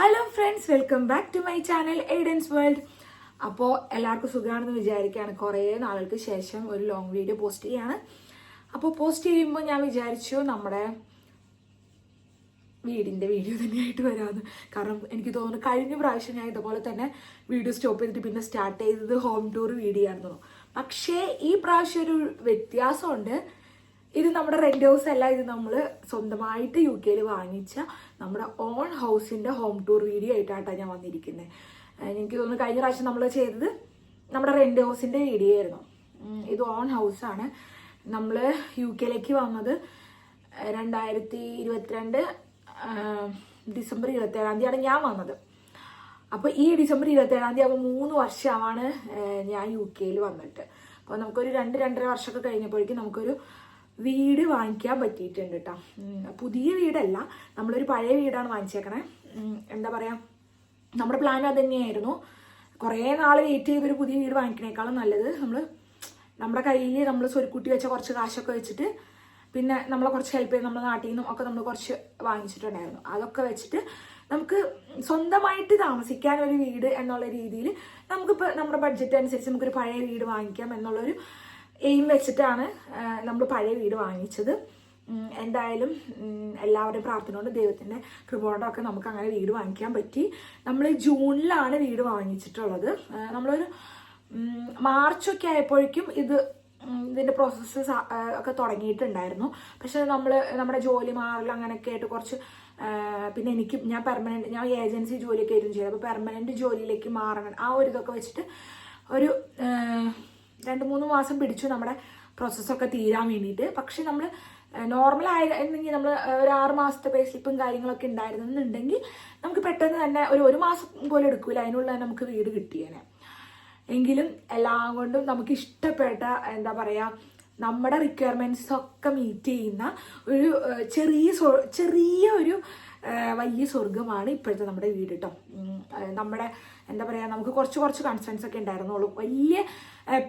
Hello friends welcome back to my channel Aiden's world അപ്പോൾ എല്ലാവർക്കും സുഖമാണെന്ന് വിചാരിക്കുകയാണ്. കുറേ നാളുകൾക്ക് ശേഷം ഒരു ലോങ് വീഡിയോ പോസ്റ്റ് ചെയ്യാണ്. അപ്പോൾ പോസ്റ്റ് ചെയ്യുമ്പോൾ ഞാൻ വിചാരിച്ചു നമ്മുടെ വീടിന്റെ വീഡിയോ തന്നെയായിട്ട് വരാമെന്ന്. കാരണം എനിക്ക് തോന്നുന്നു കഴിഞ്ഞ പ്രാവശ്യം ഞാൻ ഇതുപോലെ തന്നെ വീഡിയോ സ്റ്റോപ്പ് ചെയ്തിട്ട് പിന്നെ സ്റ്റാർട്ട് ചെയ്തത് ഹോം ടൂർ വീഡിയോ ആയിരുന്നു. പക്ഷേ ഈ പ്രാവശ്യം ഒരു വ്യത്യാസമുണ്ട്. ഇത് നമ്മുടെ റെന്റ് ഹൗസ് അല്ല. ഇത് നമ്മൾ സ്വന്തമായിട്ട് യു കെയിൽ വാങ്ങിച്ച നമ്മുടെ ഓൺ ഹൗസിന്റെ ഹോം ടൂർ വീഡിയോ ആയിട്ടാണ് ഞാൻ വന്നിരിക്കുന്നത് എനിക്ക് തോന്നുന്നു കഴിഞ്ഞ പ്രാവശ്യം നമ്മൾ ചെയ്തത് നമ്മുടെ റെന്റ് ഹൗസിന്റെ വീഡിയോ ആയിരുന്നു. ഇത് ഓൺ ഹൗസാണ് നമ്മൾ യു കെയിലേക്ക് വന്നത് രണ്ടായിരത്തി ഇരുപത്തിരണ്ട് ഡിസംബർ ഇരുപത്തി ഏഴാം തീയതിയാണ് ഞാൻ വന്നത്. അപ്പോൾ ഈ ഡിസംബർ ഇരുപത്തി ഏഴാം തീയതി ആകുമ്പോൾ മൂന്ന് വർഷമാണ് ഞാൻ യു കെയിൽ വന്നിട്ട്. അപ്പോൾ നമുക്കൊരു രണ്ട് രണ്ടര വർഷമൊക്കെ കഴിഞ്ഞപ്പോഴേക്കും നമുക്കൊരു വീട് വാങ്ങിക്കാൻ പറ്റിയിട്ടുണ്ട് കേട്ടോ പുതിയ വീടല്ല. നമ്മളൊരു പഴയ വീടാണ് വാങ്ങിച്ചേക്കണേ. എന്താ പറയാ? നമ്മുടെ പ്ലാൻ അത് തന്നെയായിരുന്നു കുറേ നാൾ വെയിറ്റ് ചെയ്തൊരു പുതിയ വീട് വാങ്ങിക്കണേക്കാളും നല്ലത്. നമ്മൾ നമ്മുടെ കയ്യിൽ നമ്മൾ സ്വരുക്കുട്ടി വെച്ച കുറച്ച് കാശൊക്കെ വെച്ചിട്ട് പിന്നെ നമ്മളെ കുറച്ച് ഹെൽപ്പ് ചെയ്ത് നമ്മുടെ നാട്ടിൽ നിന്നും ഒക്കെ നമ്മൾ കുറച്ച് വാങ്ങിച്ചിട്ടുണ്ടായിരുന്നു. അതൊക്കെ വെച്ചിട്ട് നമുക്ക് സ്വന്തമായിട്ട് താമസിക്കാൻ ഒരു വീട് എന്നുള്ള രീതിയിൽ നമുക്കിപ്പോൾ നമ്മുടെ ബഡ്ജറ്റ് അനുസരിച്ച് നമുക്കൊരു പഴയ വീട് വാങ്ങിക്കാം എന്നുള്ളൊരു എയിം വെച്ചിട്ടാണ് നമ്മൾ പഴയ വീട് വാങ്ങിച്ചത്. എന്തായാലും എല്ലാവരുടെയും പ്രാർത്ഥന കൊണ്ട് ദൈവത്തിന്റെ കൃപ കൊണ്ടൊക്കെ നമുക്ക് അങ്ങനെ വീട് വാങ്ങിക്കാൻ പറ്റി. നമ്മൾ ജൂണിലാണ് വീട് വാങ്ങിച്ചിട്ടുള്ളത്. നമ്മളൊരു മാർച്ചൊക്കെ ആയപ്പോഴേക്കും ഇത് ഇതിന്റെ പ്രോസസ്സ് ഒക്കെ തുടങ്ങിയിട്ടുണ്ടായിരുന്നു. പക്ഷെ നമ്മൾ നമ്മുടെ ജോലി മാറൽ അങ്ങനെയൊക്കെ ആയിട്ട് കുറച്ച് പിന്നെ എനിക്ക് ഞാൻ പെർമനന്റ് ഞാൻ ഏജൻസി ജോലിയൊക്കെ ആയിരുന്നു ചെയ്തത്. അപ്പോൾ പെർമനന്റ് ജോലിയിലേക്ക് മാറണം ആ ഒരു ഇതൊക്കെ വെച്ചിട്ട് ഒരു രണ്ട് മൂന്ന് മാസം പിടിച്ചു നമ്മുടെ പ്രോസസ്സൊക്കെ തീരാൻ വേണ്ടിയിട്ട്. പക്ഷെ നമ്മൾ നോർമൽ ആയിരുന്നെങ്കിൽ നമ്മൾ ഒരു ആറ് മാസത്തെ പേ സ്ലിപ്പും കാര്യങ്ങളൊക്കെ ഉണ്ടായിരുന്നെന്നുണ്ടെങ്കിൽ നമുക്ക് പെട്ടെന്ന് തന്നെ ഒരു ഒരു മാസം പോലും എടുക്കില്ല അതിനുള്ള നമുക്ക് വീട് കിട്ടിയേനെ. എങ്കിലും എല്ലാം കൊണ്ടും നമുക്ക് ഇഷ്ടപ്പെട്ട എന്താ പറയുക നമ്മുടെ റിക്വയർമെന്റ്സ് ഒക്കെ മീറ്റ് ചെയ്യുന്ന ഒരു ചെറിയ ചെറിയ ഒരു വലിയ സ്വർഗമാണ് ഇപ്പോഴത്തെ നമ്മുടെ വീട് കേട്ടോ നമ്മുടെ എന്താ പറയുക നമുക്ക് കുറച്ച് കുറച്ച് കൺസേൺസ് ഒക്കെ ഉണ്ടായിരുന്നുള്ളൂ. വലിയ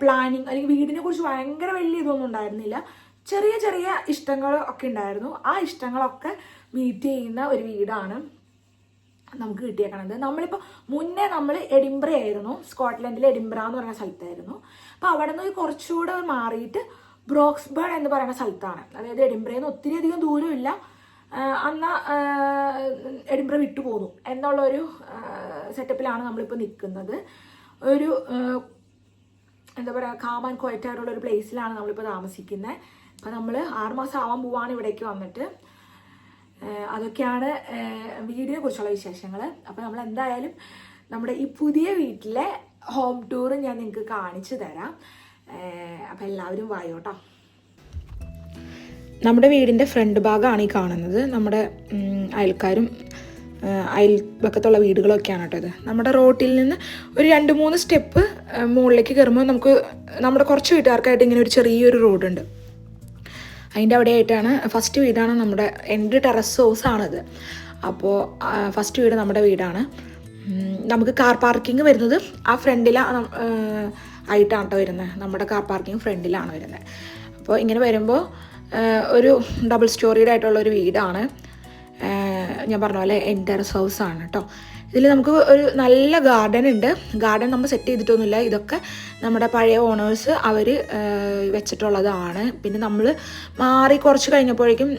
പ്ലാനിങ് അല്ലെങ്കിൽ വീടിനെ കുറിച്ച് ഭയങ്കര വലിയ ഇതൊന്നും ഉണ്ടായിരുന്നില്ല. ചെറിയ ചെറിയ ഇഷ്ടങ്ങൾ ഒക്കെ ഉണ്ടായിരുന്നു. ആ ഇഷ്ടങ്ങളൊക്കെ മീറ്റ് ചെയ്യുന്ന ഒരു വീടാണ് നമുക്ക് കിട്ടിയേക്കണത്. നമ്മളിപ്പോൾ മുന്നേ നമ്മൾ എഡിംബ്ര ആയിരുന്നു. സ്കോട്ട്ലൻഡിലെ എഡിംബ്ര എന്ന് പറയുന്ന സ്ഥലത്തായിരുന്നു. അപ്പോൾ അവിടെ നിന്ന് കുറച്ചുകൂടെ മാറിയിട്ട് ബ്രോക്സ്ബേൺ എന്ന് പറയുന്ന സ്ഥലത്താണ്. അതായത് എഡിംബ്രയിൽ നിന്ന് ഒത്തിരി അധികം ദൂരമില്ല. അന്ന് എഡിംബ്ര വിട്ടു പോന്നു. എന്നുള്ളൊരു സെറ്റപ്പിലാണ് നമ്മളിപ്പോൾ നിൽക്കുന്നത് ഒരു എന്താ പറയുക കാമൻ കോയറ്റാറുള്ള ഒരു പ്ലേസിലാണ് നമ്മളിപ്പോൾ താമസിക്കുന്നത് അപ്പം നമ്മൾ ആറുമാസം ആവാൻ പോവാണ് ഇവിടേക്ക് വന്നിട്ട്. അതൊക്കെയാണ് വീടിനെ കുറിച്ചുള്ള വിശേഷങ്ങൾ അപ്പോൾ നമ്മൾ എന്തായാലും നമ്മുടെ ഈ പുതിയ വീട്ടിലെ ഹോം ടൂർ ഞാൻ നിങ്ങൾക്ക് കാണിച്ചു തരാം. അപ്പം എല്ലാവരും വായോട്ടോ നമ്മുടെ വീടിന്റെ ഫ്രണ്ട് ഭാഗമാണ് ഈ കാണുന്നത്. നമ്മുടെ അയൽക്കാരും ആ, അയൽപക്കത്തുള്ള വീടുകളൊക്കെയാണ് കേട്ടോ ഇത്. നമ്മുടെ റോട്ടിൽ നിന്ന് ഒരു രണ്ട് മൂന്ന് സ്റ്റെപ്പ് മുകളിലേക്ക് കയറുമ്പോൾ നമുക്ക് നമ്മുടെ കുറച്ച് വീട്ടുകാർക്കായിട്ട് ഇങ്ങനെ ഒരു ചെറിയൊരു റോഡുണ്ട്. അതിന്റെ അവിടെ ആയിട്ടാണ് ഫസ്റ്റ് വീടാണ് നമ്മുടെ എന്റെ ടെറസ് ഹൗസ് ആണിത്. അപ്പോൾ ഫസ്റ്റ് വീട് നമ്മുടെ വീടാണ്. നമുക്ക് കാർ പാർക്കിംഗ് വരുന്നത് ആ ഫ്രണ്ടിലാണ് ആയിട്ടാണ് കേട്ടോ വരുന്നത്. നമ്മുടെ കാർ പാർക്കിംഗ് ഫ്രണ്ടിലാണ് വരുന്നത്. അപ്പോൾ ഇങ്ങനെ വരുമ്പോൾ ഒരു ഡബിൾ സ്റ്റോറീഡ് ആയിട്ടുള്ള ഒരു വീടാണ്. ഞാൻ പറഞ്ഞ പോലെ എന്റെ ടെറസ് ഹൗസ് ആണ് കേട്ടോ ഇതിൽ നമുക്ക് ഒരു നല്ല ഗാർഡൻ ഉണ്ട്. ഗാർഡൻ നമ്മൾ സെറ്റ് ചെയ്തിട്ടൊന്നുമില്ല. ഇതൊക്കെ നമ്മുടെ പഴയ ഓണേഴ്സ് അവർ വെച്ചിട്ടുള്ളതാണ്. പിന്നെ നമ്മൾ മാറി കുറച്ച് കഴിഞ്ഞപ്പോഴേക്കും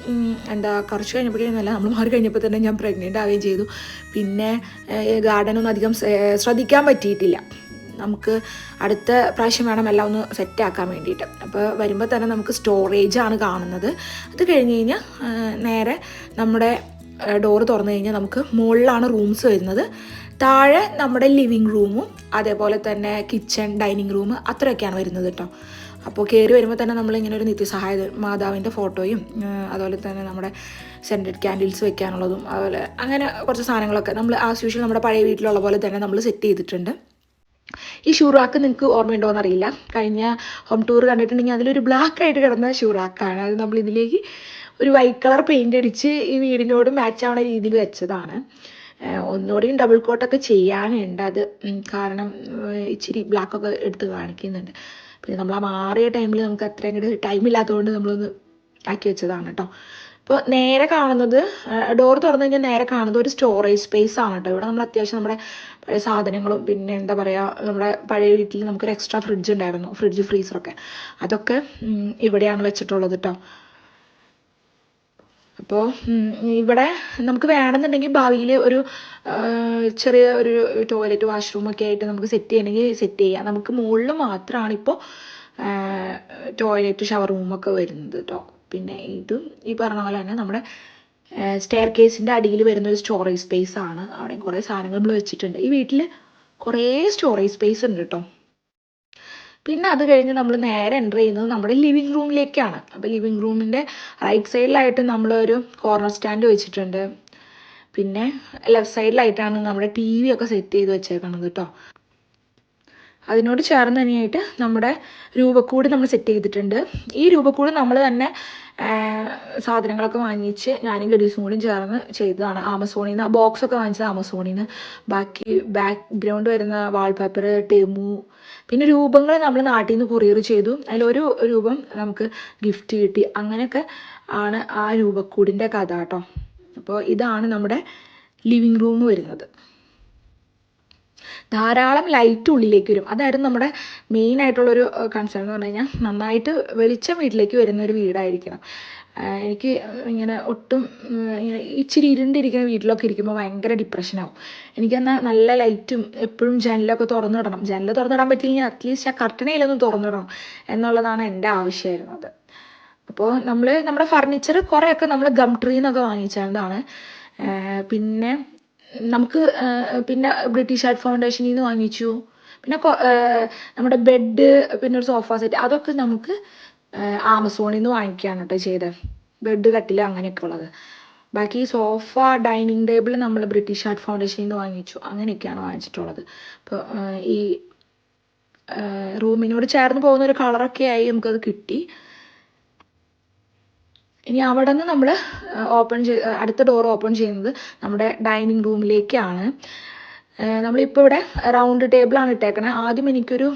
എന്താ കുറച്ച് കഴിഞ്ഞപ്പോഴേക്കും അല്ല നമ്മൾ മാറി കഴിഞ്ഞപ്പോൾ തന്നെ ഞാൻ പ്രഗ്നന്റ് ആവുകയും ചെയ്തു. പിന്നെ ഗാർഡനൊന്നും അധികം ശ്രദ്ധിക്കാൻ പറ്റിയിട്ടില്ല. നമുക്ക് അടുത്ത പ്രാവശ്യം വേണം എല്ലാം ഒന്ന് സെറ്റ് ആക്കാൻ വേണ്ടിയിട്ട്. അപ്പോൾ വരുമ്പോൾ തന്നെ നമുക്ക് സ്റ്റോറേജ് ആണ് കാണുന്നത്. അത് കഴിഞ്ഞ് കഴിഞ്ഞാൽ നേരെ നമ്മുടെ ഡോറ് തുറന്നു കഴിഞ്ഞാൽ നമുക്ക് മുകളിലാണ് റൂംസ് വരുന്നത്. താഴെ നമ്മുടെ ലിവിങ് റൂമും അതേപോലെ തന്നെ കിച്ചൺ ഡൈനിങ് റൂം അത്രയൊക്കെയാണ് വരുന്നത് കേട്ടോ അപ്പോൾ കയറി വരുമ്പോൾ തന്നെ നമ്മളിങ്ങനെ ഒരു നിത്യസഹായ മാതാവിന്റെ ഫോട്ടോയും അതുപോലെ തന്നെ നമ്മുടെ സെന്റഡ് ക്യാൻഡിൽസ് വെക്കാനുള്ളതും അതുപോലെ അങ്ങനെ കുറച്ച് സാധനങ്ങളൊക്കെ നമ്മൾ ആസ് യൂഷ്വൽ നമ്മുടെ പഴയ വീട്ടിലുള്ള പോലെ തന്നെ നമ്മൾ സെറ്റ് ചെയ്തിട്ടുണ്ട്. ഈ ഷൂറാക്ക് നിങ്ങൾക്ക് ഓർമ്മയുണ്ടോ എന്നറിയില്ല കഴിഞ്ഞ ഹോം ടൂർ കണ്ടിട്ടുണ്ടെങ്കിൽ അതിലൊരു ബ്ലാക്ക് ആയിട്ട് കിടന്ന ഷൂറാക്കാണ്. അത് നമ്മൾ ഇതിലേക്ക് ഒരു വൈറ്റ് കളർ പെയിന്റ് അടിച്ച് ഈ വീടിനോട് മാച്ച് ആവുന്ന രീതിയിൽ വെച്ചതാണ്. ഒന്നുകൂടി ഒന്നുകൂടിയും ഡബിൾ കോട്ടൊക്കെ ചെയ്യാനുണ്ട്. അത് കാരണം ഇച്ചിരി ബ്ലാക്ക് ഒക്കെ എടുത്ത് കാണിക്കുന്നുണ്ട്. പിന്നെ നമ്മൾ ആ മാറിയ ടൈമിൽ നമുക്ക് അത്ര അങ്ങോട്ട് ടൈം ഇല്ലാത്തതുകൊണ്ട് നമ്മളൊന്ന് ആക്കി വെച്ചതാണ് കേട്ടോ അപ്പോൾ നേരെ കാണുന്നത് ഡോർ തുറന്നു കഴിഞ്ഞാൽ നേരെ കാണുന്നത് ഒരു സ്റ്റോറേജ് സ്പേസ് ആണ് കേട്ടോ ഇവിടെ നമ്മൾ അത്യാവശ്യം നമ്മുടെ പഴയ സാധനങ്ങളും പിന്നെ എന്താ പറയുക നമ്മുടെ പഴയ വീട്ടിൽ നമുക്കൊരു എക്സ്ട്രാ ഫ്രിഡ്ജ് ഉണ്ടായിരുന്നു ഫ്രിഡ്ജ് ഫ്രീസറൊക്കെ അതൊക്കെ ഇവിടെയാണ് വെച്ചിട്ടുള്ളത് കേട്ടോ അപ്പോൾ ഇവിടെ നമുക്ക് വേണമെന്നുണ്ടെങ്കിൽ ഭാവിയിൽ ഒരു ചെറിയ ഒരു ടോയ്ലറ്റ് വാഷ്റൂം ഒക്കെ ആയിട്ട് നമുക്ക് സെറ്റ് ചെയ്യണമെങ്കിൽ സെറ്റ് ചെയ്യാം. നമുക്ക് മുകളിൽ മാത്രമാണ് ഇപ്പോൾ ടോയ്ലറ്റ് ഷവർ റൂമൊക്കെ വരുന്നത് കേട്ടോ പിന്നെ ഇത് ഈ പറഞ്ഞ പോലെ തന്നെ നമ്മുടെ സ്റ്റെയർ കേസിന്റെ അടിയിൽ വരുന്ന ഒരു സ്റ്റോറേജ് സ്പേസ് ആണ്. അവിടെ കുറേ സാധനങ്ങൾ നമ്മൾ വെച്ചിട്ടുണ്ട്. ഈ വീട്ടിൽ കുറേ സ്റ്റോറേജ് സ്പേസ് ഉണ്ട് കേട്ടോ പിന്നെ അത് കഴിഞ്ഞ് നമ്മൾ നേരെ എന്റർ ചെയ്യുന്നത് നമ്മുടെ ലിവിങ് റൂമിലേക്കാണ് അപ്പോൾ ലിവിങ് റൂമിന്റെ റൈറ്റ് സൈഡിലായിട്ട് നമ്മളൊരു കോർണർ സ്റ്റാൻഡ് വെച്ചിട്ടുണ്ട്. പിന്നെ ലെഫ്റ്റ് സൈഡിലായിട്ടാണ് നമ്മുടെ ടി വി ഒക്കെ സെറ്റ് ചെയ്ത് വെച്ചേക്കണത് കേട്ടോ അതിനോട് ചേർന്ന് തന്നെയായിട്ട് നമ്മുടെ രൂപക്കൂട് നമ്മൾ സെറ്റ് ചെയ്തിട്ടുണ്ട്. ഈ രൂപക്കൂട് നമ്മൾ തന്നെ സാധനങ്ങളൊക്കെ വാങ്ങിച്ച് ഞാനും ഗഡീസും കൂടി ചേർന്ന് ചെയ്തതാണ്. ആമസോണിൽ നിന്ന് ബോക്സ് ഒക്കെ വാങ്ങിച്ചത് ആമസോണിൽ നിന്ന് ബാക്കി ബാക്ക്ഗ്രൗണ്ട് വരുന്ന വാൾപേപ്പർ ടെമു പിന്നെ രൂപങ്ങൾ നമ്മൾ നാട്ടിൽ നിന്ന് കൊറിയർ ചെയ്തു. അതിലൊരു രൂപം നമുക്ക് ഗിഫ്റ്റ് കിട്ടി. അങ്ങനെയൊക്കെ ആണ് ആ രൂപക്കൂടിന്റെ കഥ കേട്ടോ. അപ്പോൾ ഇതാണ് നമ്മുടെ ലിവിങ് റൂം വരുന്നത്. ധാരാളം ലൈറ്റ് ഉള്ളിലേക്ക് വരും. അതായിരുന്നു നമ്മുടെ മെയിൻ ആയിട്ടുള്ളൊരു കൺസേൺ എന്ന് പറഞ്ഞു നന്നായിട്ട് വെളിച്ചം വീട്ടിലേക്ക് വരുന്ന ഒരു വീടായിരിക്കണം എനിക്ക് ഇങ്ങനെ ഒട്ടും ഇച്ചിരി ഇരുണ്ടിരിക്കുന്ന വീട്ടിലൊക്കെ ഇരിക്കുമ്പോൾ ഭയങ്കര ഡിപ്രഷനാവും എനിക്കെന്നാൽ നല്ല ലൈറ്റും എപ്പോഴും ജനലൊക്കെ തുറന്നിടണം. ജനൽ തുറന്നിടാൻ പറ്റില്ലെങ്കിൽ അറ്റ്ലീസ്റ്റ് ആ കർട്ടനയിലൊന്ന് തുറന്നിടണം എന്നുള്ളതാണ് എന്റെ ആവശ്യമായിരുന്നത്. അപ്പോൾ നമ്മൾ നമ്മുടെ ഫർണിച്ചർ കുറേയൊക്കെ നമ്മൾ ഗം ട്രീ വാങ്ങിച്ചതാണ്. പിന്നെ നമുക്ക് പിന്നെ ബ്രിട്ടീഷ് ആർട്ട് ഫൗണ്ടേഷനിൽ നിന്ന് വാങ്ങിച്ചു. പിന്നെ നമ്മുടെ ബെഡ് പിന്നെ ഒരു സോഫ സെറ്റ് അതൊക്കെ നമുക്ക് ആമസോണിൽ നിന്ന് വാങ്ങിക്കുകയാണ് കേട്ടോ ചെയ്തത് ബെഡ് കട്ടിൽ അങ്ങനെയൊക്കെ ഉള്ളത്. ബാക്കി സോഫ ഡൈനിങ് ടേബിൾ നമ്മൾ ബ്രിട്ടീഷ് ആർട്ട് ഫൗണ്ടേഷനിൽ നിന്ന് വാങ്ങിച്ചു. അങ്ങനെയൊക്കെയാണ് വാങ്ങിച്ചിട്ടുള്ളത്. ഇപ്പോൾ ഈ റൂമിനോട് ചേർന്ന് പോകുന്ന ഒരു കളറൊക്കെ ആയി നമുക്കത് കിട്ടി. ഇനി അവിടെ നിന്ന് നമ്മൾ ഓപ്പൺ ചെയ്ത് അടുത്ത ഡോർ ഓപ്പൺ ചെയ്യുന്നത് നമ്മുടെ ഡൈനിങ് റൂമിലേക്കാണ് നമ്മളിപ്പോൾ ഇവിടെ റൗണ്ട് ടേബിളാണ് ഇട്ടേക്കണത് ആദ്യം എനിക്കൊരു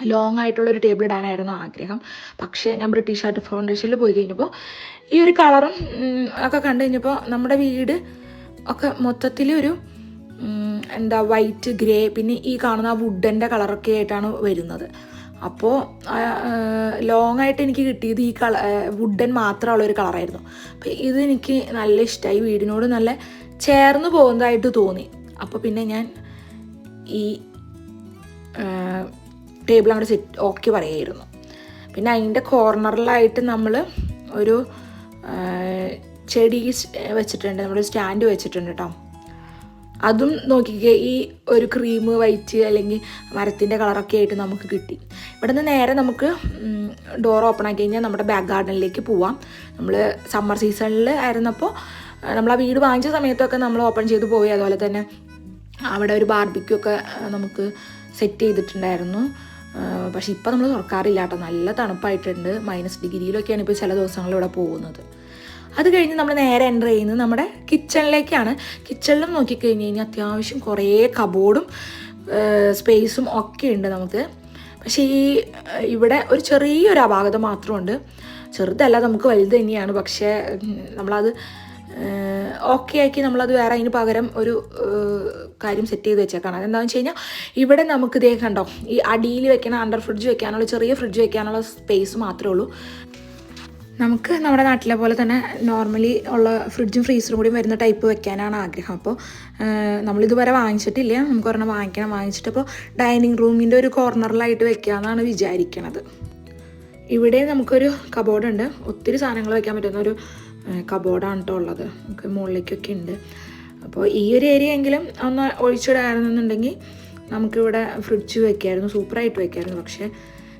ലോങ് ആയിട്ടുള്ളൊരു ടേബിൾ ഇടാനായിരുന്നു ആഗ്രഹം. പക്ഷേ ഞാൻ ബ്രിട്ടീഷ് ആർട്ട് ഫൗണ്ടേഷനിൽ പോയി കഴിഞ്ഞപ്പോൾ ഈ ഒരു കളറും ഒക്കെ കണ്ടു കഴിഞ്ഞപ്പോൾ നമ്മുടെ വീട് ഒക്കെ മൊത്തത്തിൽ ഒരു എന്താ വൈറ്റ് ഗ്രേ പിന്നെ ഈ കാണുന്ന വുഡന്റെ കളറൊക്കെ ആയിട്ടാണ് വരുന്നത്. അപ്പോൾ ലോങ് ആയിട്ട് എനിക്ക് കിട്ടിയത് ഈ കള വുഡൻ മാത്രമുള്ള ഒരു കളറായിരുന്നു അപ്പോൾ ഇതെനിക്ക് നല്ല ഇഷ്ടമായി വീടിനോട് നല്ല ചേർന്ന് പോകുന്നതായിട്ട് തോന്നി. അപ്പോൾ പിന്നെ ഞാൻ ഈ ടേബിൾ അങ്ങോട്ട് സെറ്റ് ഓക്കെ പറയായിരുന്നു പിന്നെ അതിന്റെ കോർണറിലായിട്ട് നമ്മൾ ഒരു ചെടി വെച്ചിട്ടുണ്ട്. നമ്മൾ സ്റ്റാൻഡ് വെച്ചിട്ടുണ്ട് കേട്ടോ അതും നോക്കിക്കേ ഈ ഒരു ക്രീം വൈറ്റ് അല്ലെങ്കിൽ മരത്തിന്റെ കളറൊക്കെ ആയിട്ട് നമുക്ക് കിട്ടി. ഇവിടെ നിന്ന് നേരെ നമുക്ക് ഡോർ ഓപ്പൺ ആക്കി കഴിഞ്ഞാൽ നമ്മുടെ ബാക്ക് ഗാർഡനിലേക്ക് പോവാം. നമ്മൾ സമ്മർ സീസണിൽ ആയിരുന്നപ്പോൾ നമ്മൾ ആ വീട് വാങ്ങിച്ച സമയത്തൊക്കെ നമ്മൾ ഓപ്പൺ ചെയ്ത് പോയി. അതുപോലെ തന്നെ അവിടെ ഒരു ബാർബിക്കൊക്കെ നമുക്ക് സെറ്റ് ചെയ്തിട്ടുണ്ടായിരുന്നു. പക്ഷേ ഇപ്പോൾ ഇപ്പം നമ്മൾ തുറക്കാറില്ല കേട്ടോ. നല്ല തണുപ്പായിട്ടുണ്ട്. മൈനസ് ഡിഗ്രിയിലൊക്കെയാണ് ഇപ്പോൾ ചില ദിവസങ്ങളിൽ ഇവിടെ പോകുന്നത്. അത് കഴിഞ്ഞ് നമ്മൾ നേരെ എന്റർ ചെയ്യുന്നത് നമ്മുടെ കിച്ചണിലേക്കാണ് കിച്ചണിലും നോക്കിക്കഴിഞ്ഞ് കഴിഞ്ഞാൽ അത്യാവശ്യം കുറേ കബോർഡും സ്പേസും ഒക്കെ ഉണ്ട് നമുക്ക്. പക്ഷേ ഈ ഇവിടെ ഒരു ചെറിയൊരു അപാകത മാത്രമുണ്ട്. ചെറുതല്ല നമുക്ക് വലുത് തന്നെയാണ്. പക്ഷേ നമ്മളത് ഓക്കെ ആക്കി നമ്മളത് വേറെ അതിന് പകരം ഒരു കാര്യം സെറ്റ് ചെയ്ത് വെച്ചേക്കാണ്. അതെന്താണെന്ന് വെച്ച് കഴിഞ്ഞാൽ ഇവിടെ നമുക്ക് ഇതേ കണ്ടോ ഈ അടിയിൽ വെക്കണ അണ്ടർ ഫ്രിഡ്ജ് വെക്കാനുള്ള ചെറിയ ഫ്രിഡ്ജ് വെക്കാനുള്ള സ്പേസ് മാത്രമേ ഉള്ളൂ. നമുക്ക് നമ്മുടെ നാട്ടിലെ പോലെ തന്നെ നോർമലി ഉള്ള ഫ്രിഡ്ജും ഫ്രീസറും കൂടി വരുന്ന ടൈപ്പ് വെക്കാനാണ് ആഗ്രഹം. അപ്പോൾ നമ്മളിതുവരെ വാങ്ങിച്ചിട്ടില്ല. നമുക്ക് ഒരെണ്ണം വാങ്ങിക്കണം. വാങ്ങിച്ചിട്ട് അപ്പോൾ ഡൈനിങ് റൂമിന്റെ ഒരു കോർണറിലായിട്ട് വെക്കാമെന്നാണ് വിചാരിക്കണത്. ഇവിടെ നമുക്കൊരു കബോർഡ് ഉണ്ട്. ഒത്തിരി സാധനങ്ങൾ വെക്കാൻ പറ്റുന്ന ഒരു കബോർഡാണ് കേട്ടോ ഉള്ളത്. നമുക്ക് മുകളിലേക്കൊക്കെ ഉണ്ട്. അപ്പോൾ ഈ ഒരു ഏരിയ എങ്കിലും ഒന്ന് ഒഴിച്ചിടായിരുന്നുണ്ടെങ്കിൽ നമുക്കിവിടെ ഫ്രിഡ്ജ് വെക്കായിരുന്നു. സൂപ്പറായിട്ട് വെക്കായിരുന്നു. പക്ഷേ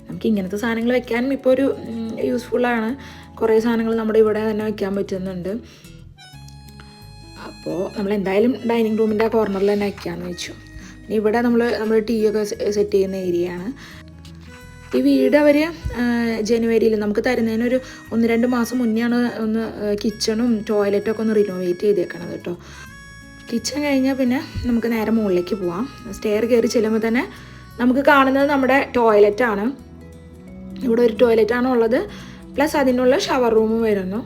നമുക്ക് ഇങ്ങനത്തെ സാധനങ്ങൾ വെക്കാനും ഇപ്പോൾ ഒരു യൂസ്ഫുള്ളാണ് കുറേ സാധനങ്ങൾ നമ്മുടെ ഇവിടെ തന്നെ വയ്ക്കാൻ പറ്റുന്നുണ്ട്. അപ്പോൾ നമ്മൾ എന്തായാലും ഡൈനിങ് റൂമിന്റെ ആ കോർണറിൽ തന്നെ വയ്ക്കാമെന്ന് വെച്ചു. ഇവിടെ നമ്മൾ നമ്മൾ ടീ ഒക്കെ സെറ്റ് ചെയ്യുന്ന ഏരിയയാണ് ഈ വീട് അവർ ജനുവരിയിൽ നമുക്ക് തരുന്നതിനൊരു ഒന്ന് രണ്ട് മാസം മുന്നെയാണ് ഒന്ന് കിച്ചണും ടോയ്ലറ്റും ഒക്കെ ഒന്ന് റിനോവേറ്റ് ചെയ്തേക്കണത് കേട്ടോ കിച്ചൺ കഴിഞ്ഞാൽ പിന്നെ നമുക്ക് നേരെ മുകളിലേക്ക് പോവാം. സ്റ്റെയർ കയറി ചെല്ലുമ്പോൾ തന്നെ നമുക്ക് കാണുന്നത് നമ്മുടെ ടോയ്ലറ്റാണ് ഇവിടെ ഒരു ടോയ്ലറ്റാണ് ഉള്ളത്. പ്ലസ് അതിനുള്ള ഷവർ റൂമും വരുന്നു.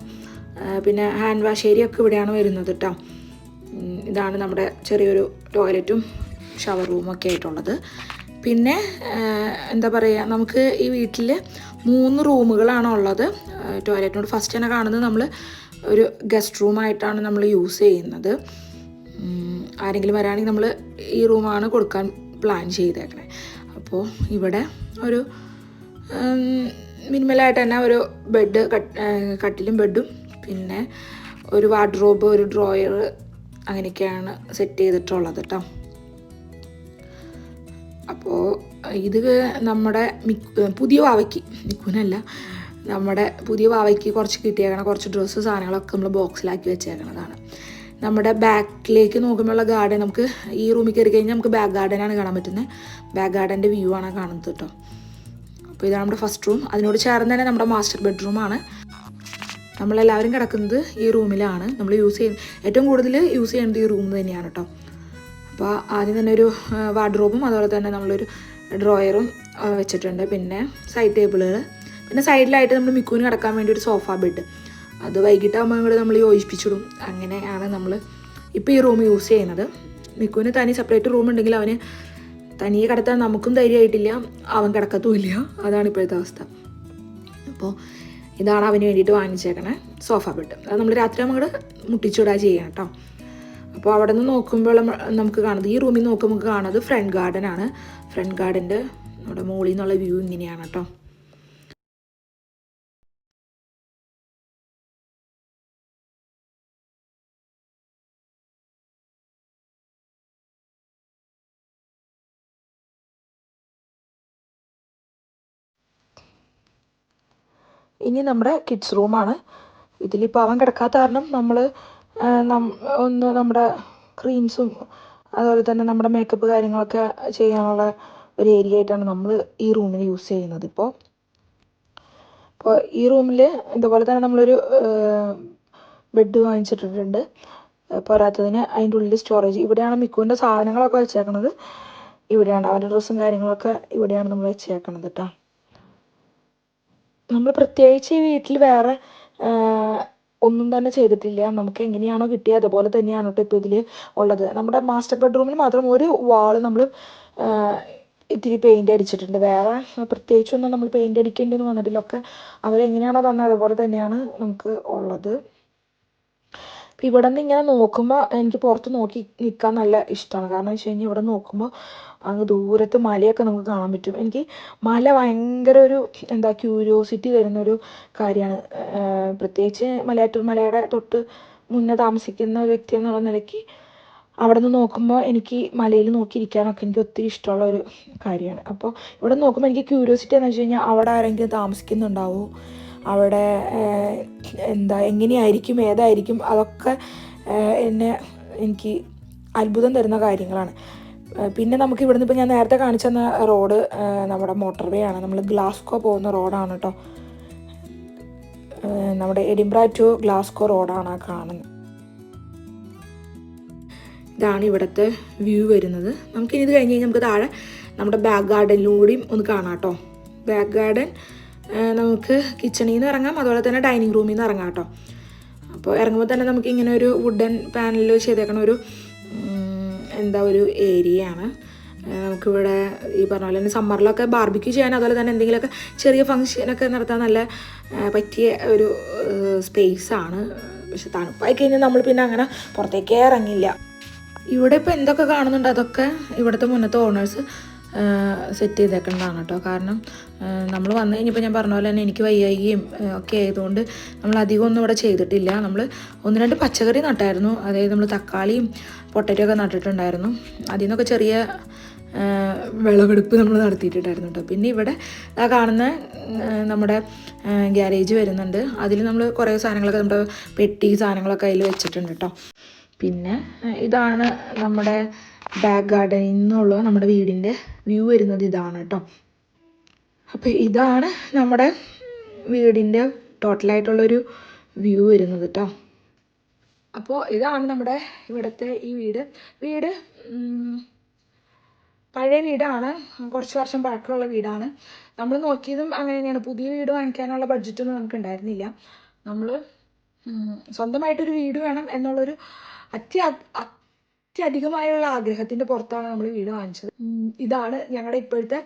പിന്നെ ഹാൻഡ് വാഷ് ഏരിയ ഒക്കെ ഇവിടെയാണ് വരുന്നത് കേട്ടോ ഇതാണ് നമ്മുടെ ചെറിയൊരു ടോയ്ലറ്റും ഷവർ റൂമൊക്കെ ആയിട്ടുള്ളത്. പിന്നെ എന്താ പറയുക നമുക്ക് ഈ വീട്ടിൽ മൂന്ന് റൂമുകളാണ് ഉള്ളത്. ടോയ്ലറ്റിനോട് ഫസ്റ്റ് തന്നെ കാണുന്നത് നമ്മൾ ഒരു ഗസ്റ്റ് റൂമായിട്ടാണ് നമ്മൾ യൂസ് ചെയ്യുന്നത്. ആരെങ്കിലും വരാണെങ്കിൽ നമ്മൾ ഈ റൂമാണ് കൊടുക്കാൻ പ്ലാൻ ചെയ്തേക്കണേ. അപ്പോൾ ഇവിടെ ഒരു മിനിമലായിട്ട് തന്നെ ഒരു ബെഡ് കട്ടിലും ബെഡും പിന്നെ ഒരു വാർഡ്രോബ് ഒരു ഡ്രോയർ അങ്ങനെയൊക്കെയാണ് സെറ്റ് ചെയ്തിട്ടുള്ളത് കേട്ടോ അപ്പോൾ ഇത് നമ്മുടെ പുതിയ വാവയ്ക്ക് മിക്കുനല്ല നമ്മുടെ പുതിയ വാവയ്ക്ക് കുറച്ച് കിട്ടിയേക്കണ കുറച്ച് ഡ്രസ്സ് സാധനങ്ങളൊക്കെ നമ്മൾ ബോക്സിലാക്കി വെച്ചേക്കണതാണ്. നമ്മുടെ ബാക്കിലേക്ക് നോക്കുമ്പോഴുള്ള ഗാർഡൻ നമുക്ക് ഈ റൂമിൽ കയറി കഴിഞ്ഞാൽ നമുക്ക് ബാക്ക് ഗാർഡനാണ് കാണാൻ പറ്റുന്നത് ബാക്ക് ഗാർഡന്റെ വ്യൂ ആണ് കാണുന്നത് കേട്ടോ അപ്പോൾ ഇതാണ് നമ്മുടെ ഫസ്റ്റ് റൂം അതിനോട് ചേർന്ന് തന്നെ നമ്മുടെ മാസ്റ്റർ ബെഡ്റൂമാണ് നമ്മളെല്ലാവരും കിടക്കുന്നത് ഈ റൂമിലാണ് നമ്മൾ യൂസ് ചെയ്യുന്ന ഏറ്റവും കൂടുതൽ യൂസ് ചെയ്യുന്നത് ഈ റൂം തന്നെയാണ് കേട്ടോ അപ്പോൾ ആദ്യം തന്നെ ഒരു വാർഡ്രോബും അതുപോലെ തന്നെ നമ്മളൊരു ഡ്രോയറും വെച്ചിട്ടുണ്ട്. പിന്നെ സൈഡ് ടേബിളുകൾ പിന്നെ സൈഡിലായിട്ട് നമ്മൾ മിക്കൂന് കിടക്കാൻ വേണ്ടി ഒരു സോഫ ബെഡ് അത് വൈകിട്ടാകുമ്പോൾ കൂടെ നമ്മൾ യോജിപ്പിച്ചിടും. അങ്ങനെയാണ് നമ്മൾ ഇപ്പോൾ ഈ റൂം യൂസ് ചെയ്യുന്നത്. മിക്കൂന് തനി സെപ്പറേറ്റ് റൂം ഉണ്ടെങ്കിൽ അവന് തനിയെ കിടത്താൻ നമുക്കും ധൈര്യമായിട്ടില്ല അവൻ കിടക്കത്തുമില്ല. അതാണ് ഇപ്പോഴത്തെ അവസ്ഥ. അപ്പോൾ ഇതാണ് അവന് വേണ്ടിയിട്ട് വാങ്ങിച്ചേക്കണേ സോഫ ബെഡ്. അത് നമ്മൾ രാത്രി അങ്ങോട്ട് മുട്ടിച്ചൂടാ ചെയ്യണം കേട്ടോ അപ്പോൾ അവിടെ നിന്ന് നോക്കുമ്പോൾ നമുക്ക് കാണുന്നത് ഈ റൂമിൽ നോക്കുമ്പോൾ നമുക്ക് കാണുന്നത് ഫ്രണ്ട് ഗാർഡൻ ആണ്. ഫ്രണ്ട് ഗാർഡന്റെ നമ്മുടെ മുകളിൽ നിന്നുള്ള വ്യൂ ഇങ്ങനെയാണ് കേട്ടോ ഇനി നമ്മുടെ കിഡ്സ് റൂമാണ് ഇതിലിപ്പോൾ അവൻ കിടക്കാത്ത കാരണം നമ്മൾ ഒന്ന് നമ്മുടെ ക്രീംസും അതുപോലെ തന്നെ നമ്മുടെ മേക്കപ്പ് കാര്യങ്ങളൊക്കെ ചെയ്യാനുള്ള ഒരു ഏരിയ ആയിട്ടാണ് നമ്മൾ ഈ റൂമിൽ യൂസ് ചെയ്യുന്നത് ഇപ്പോൾ അപ്പോൾ ഈ റൂമിൽ ഇതുപോലെ തന്നെ നമ്മളൊരു ബെഡ് വാങ്ങിച്ചിട്ടിട്ടുണ്ട്. പോരാത്തതിന് അതിന്റെ ഉള്ളിൽ സ്റ്റോറേജ് ഇവിടെയാണ് മിക്കുവിന്റെ സാധനങ്ങളൊക്കെ വെച്ചേക്കണത്. ഇവിടെയാണ് അവന്റെ ഡ്രസ്സും കാര്യങ്ങളൊക്കെ ഇവിടെയാണ് നമ്മൾ വെച്ചേക്കണത് കേട്ടോ നമ്മൾ പ്രത്യേകിച്ച് ഈ വീട്ടിൽ വേറെ ഒന്നും തന്നെ ചെയ്തിട്ടില്ല. നമുക്ക് എങ്ങനെയാണോ കിട്ടിയത് അതുപോലെ തന്നെയാണ് കേട്ടോ ഇപ്പോൾ ഇതിൽ ഉള്ളത്. നമ്മുടെ മാസ്റ്റർ ബെഡ്റൂമിൽ മാത്രം ഒരു വാൾ നമ്മൾ ഇത്തിരി പെയിന്റ് അടിച്ചിട്ടുണ്ട്. വേറെ പ്രത്യേകിച്ചൊന്നും നമ്മൾ പെയിന്റ് അടിക്കേണ്ടിയൊന്നും വന്നിട്ടില്ല. ഒക്കെ അവരെങ്ങനെയാണോ തന്നത് അതുപോലെ തന്നെയാണ് നമുക്ക് ഉള്ളത്. ഇവിടെ നിന്ന് ഇങ്ങനെ നോക്കുമ്പോൾ എനിക്ക് പുറത്ത് നോക്കി നിൽക്കാൻ നല്ല ഇഷ്ടമാണ് കാരണം വെച്ച് കഴിഞ്ഞാൽ ഇവിടെ നോക്കുമ്പോൾ അങ്ങ് ദൂരത്ത് മലയൊക്കെ നമുക്ക് കാണാൻ പറ്റും. എനിക്ക് മല ഭയങ്കര ഒരു എന്താ ക്യൂരിയോസിറ്റി തരുന്നൊരു കാര്യമാണ്. പ്രത്യേകിച്ച് മലയാറ്റൂർ മലയുടെ തൊട്ട് മുന്നേ താമസിക്കുന്ന ഒരു വ്യക്തി എന്നുള്ള നിലയ്ക്ക് അവിടെ നിന്ന് നോക്കുമ്പോൾ എനിക്ക് മലയിൽ നോക്കിയിരിക്കാനൊക്കെ എനിക്ക് ഒത്തിരി ഇഷ്ടമുള്ള ഒരു കാര്യമാണ്. അപ്പോൾ ഇവിടെ നോക്കുമ്പോൾ എനിക്ക് ക്യൂരിയോസിറ്റി എന്ന് വെച്ച് കഴിഞ്ഞാൽ അവിടെ ആരെങ്കിലും താമസിക്കുന്നുണ്ടാവോ? അവിടെ എന്താ എങ്ങനെയായിരിക്കും ഏതായിരിക്കും അതൊക്കെ എന്നെ എനിക്ക് അത്ഭുതം തരുന്ന കാര്യങ്ങളാണ്. പിന്നെ നമുക്ക് ഇവിടുന്ന് ഇപ്പോൾ ഞാൻ നേരത്തെ കാണിച്ചു തന്ന റോഡ് നമ്മുടെ മോട്ടോർ വേ ആണ്. നമ്മൾ ഗ്ലാസ്കോ പോകുന്ന റോഡാണ് കേട്ടോ നമ്മുടെ എഡിംബ്ര ടു ഗ്ലാസ്കോ റോഡാണ് ആ കാണുന്നത്. ഇതാണ് ഇവിടുത്തെ വ്യൂ വരുന്നത്. നമുക്കിനി ഇത് കഴിഞ്ഞ് കഴിഞ്ഞാൽ നമുക്ക് താഴെ നമ്മുടെ ബാക്ക് ഗാർഡനിലൂടെയും ഒന്ന് കാണാം കേട്ടോ ബാക്ക് ഗാർഡൻ നമുക്ക് കിച്ചണിൽ നിന്ന് ഇറങ്ങാം. അതുപോലെ തന്നെ ഡൈനിങ് റൂമിൽ നിന്ന് ഇറങ്ങാം കേട്ടോ. അപ്പോൾ ഇറങ്ങുമ്പോൾ തന്നെ നമുക്ക് ഇങ്ങനെ ഒരു വുഡൻ പാനലിൽ ചെയ്തേക്കണ ഒരു എന്താ ഒരു ഏരിയയാണ് നമുക്കിവിടെ ഈ പറഞ്ഞ പോലെ തന്നെ സമ്മറിലൊക്കെ ബാർബിക്യൂ ചെയ്യാൻ അതുപോലെ തന്നെ എന്തെങ്കിലുമൊക്കെ ചെറിയ ഫങ്ഷനൊക്കെ നടത്താൻ നല്ല പറ്റിയ ഒരു സ്പേസ് ആണ്. പക്ഷെ തണുപ്പായി കഴിഞ്ഞാൽ നമ്മൾ പിന്നെ അങ്ങനെ പുറത്തേക്കേ ഇറങ്ങില്ല. ഇവിടെ ഇപ്പോൾ എന്തൊക്കെ കാണുന്നുണ്ട്? അതൊക്കെ ഇവിടുത്തെ മുന്നത്തെ ഓണേഴ്സ് സെറ്റ് ചെയ്തേക്കേണ്ടതാണ് കേട്ടോ. കാരണം നമ്മൾ വന്നു കഴിഞ്ഞപ്പോൾ ഞാൻ പറഞ്ഞ പോലെ തന്നെ എനിക്ക് വയ്യായികയും ഒക്കെ ആയതുകൊണ്ട് നമ്മൾ അധികം ഒന്നും ഇവിടെ ചെയ്തിട്ടില്ല. നമ്മൾ ഒന്ന് രണ്ട് പച്ചക്കറി നട്ടായിരുന്നു. അതായത് നമ്മൾ തക്കാളിയും പൊട്ടറ്റോ ഒക്കെ നട്ടിട്ടുണ്ടായിരുന്നു. അതിൽ നിന്നൊക്കെ ചെറിയ വിളവെടുപ്പ് നമ്മൾ നടത്തിയിട്ടുണ്ടായിരുന്നു കേട്ടോ. പിന്നെ ഇവിടെ ആ കാണുന്ന നമ്മുടെ ഗ്യാരേജ് വരുന്നുണ്ട്. അതിൽ നമ്മൾ കുറേ സാധനങ്ങളൊക്കെ നമ്മുടെ പെട്ടി സാധനങ്ങളൊക്കെ അതിൽ വെച്ചിട്ടുണ്ട് കേട്ടോ. പിന്നെ ഇതാണ് നമ്മുടെ ബാക്ക് ഗാർഡനിൽ നിന്നുള്ള നമ്മുടെ വീടിന്റെ വ്യൂ വരുന്നത് ഇതാണ് കേട്ടോ. അപ്പോൾ ഇതാണ് നമ്മുടെ വീടിന്റെ ടോട്ടലായിട്ടുള്ളൊരു വ്യൂ വരുന്നത് കേട്ടോ. അപ്പോൾ ഇതാണ് നമ്മുടെ ഇവിടുത്തെ ഈ വീട്. വീട് പഴയ വീടാണ്. കുറച്ച് വർഷം പഴക്കമുള്ള വീടാണ്. നമ്മൾ നോക്കിയതും അങ്ങനെ തന്നെയാണ്. പുതിയ വീട് വാങ്ങിക്കാനുള്ള ബഡ്ജറ്റൊന്നും നമുക്ക് ഉണ്ടായിരുന്നില്ല. നമ്മൾ സ്വന്തമായിട്ടൊരു വീട് വേണം എന്നുള്ളൊരു അത്യ അത്യധികമായുള്ള ആഗ്രഹത്തിന്റെ പുറത്താണ് നമ്മൾ വീട് വാങ്ങിച്ചത്. ഇതാണ് ഞങ്ങളുടെ ഇപ്പോഴത്തെ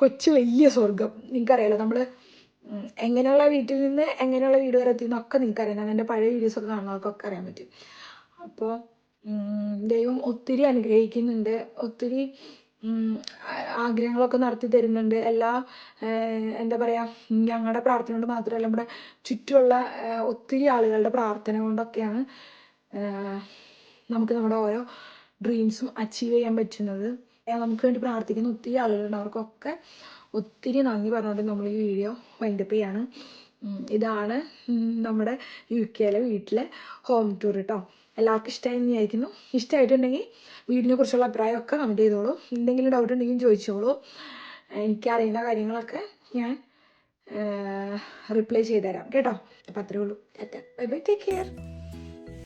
കൊച്ചു വലിയ സ്വർഗം നിങ്ങൾക്കറിയാലോ നമ്മൾ എങ്ങനെയുള്ള വീട്ടിൽ നിന്ന് എങ്ങനെയുള്ള വീട് വരെ എത്തി എന്നൊക്കെ ഞാൻ എന്റെ പഴയ വീഡിയോസൊക്കെ കാണുന്നവർക്കൊക്കെ അറിയാൻ പറ്റും. അപ്പോൾ ദൈവം ഒത്തിരി അനുഗ്രഹിക്കുന്നുണ്ട്. ഒത്തിരി ആഗ്രഹങ്ങളൊക്കെ നടത്തി തരുന്നുണ്ട്. എല്ലാ എന്താ പറയുക ഞങ്ങളുടെ പ്രാർത്ഥന കൊണ്ട് മാത്രമല്ല നമ്മുടെ ചുറ്റുമുള്ള ഒത്തിരി ആളുകളുടെ പ്രാർത്ഥന കൊണ്ടൊക്കെയാണ് നമുക്ക് നമ്മുടെ ഓരോ ഡ്രീംസും അച്ചീവ് ചെയ്യാൻ പറ്റുന്നത്. നമുക്ക് വേണ്ടി പ്രാർത്ഥിക്കുന്ന ഒത്തിരി ആളുകളുണ്ട് അവർക്കൊക്കെ ഒത്തിരി നന്ദി പറഞ്ഞുകൊണ്ട് നമ്മൾ ഈ വീഡിയോ വൈൻഡപ്പ് ചെയ്യാണ്. ഇതാണ് നമ്മുടെ യു കെയിലെ വീട്ടിലെ ഹോം ടൂർ കേട്ടോ എല്ലാവർക്കും ഇഷ്ടമായി എന്ന് വിചാരിക്കുന്നു. ഇഷ്ടമായിട്ടുണ്ടെങ്കിൽ വീടിനെ കുറിച്ചുള്ള അഭിപ്രായമൊക്കെ കമന്റ് ചെയ്തോളൂ. എന്തെങ്കിലും ഡൗട്ട് ഉണ്ടെങ്കിൽ ചോദിച്ചോളൂ. എനിക്കറിയുന്ന കാര്യങ്ങളൊക്കെ ഞാൻ റിപ്ലൈ ചെയ്തുതരാം. കേട്ടോ? അപ്പം അത്രേ ഉള്ളൂ ബൈ ബൈ ടേക്ക് കെയർ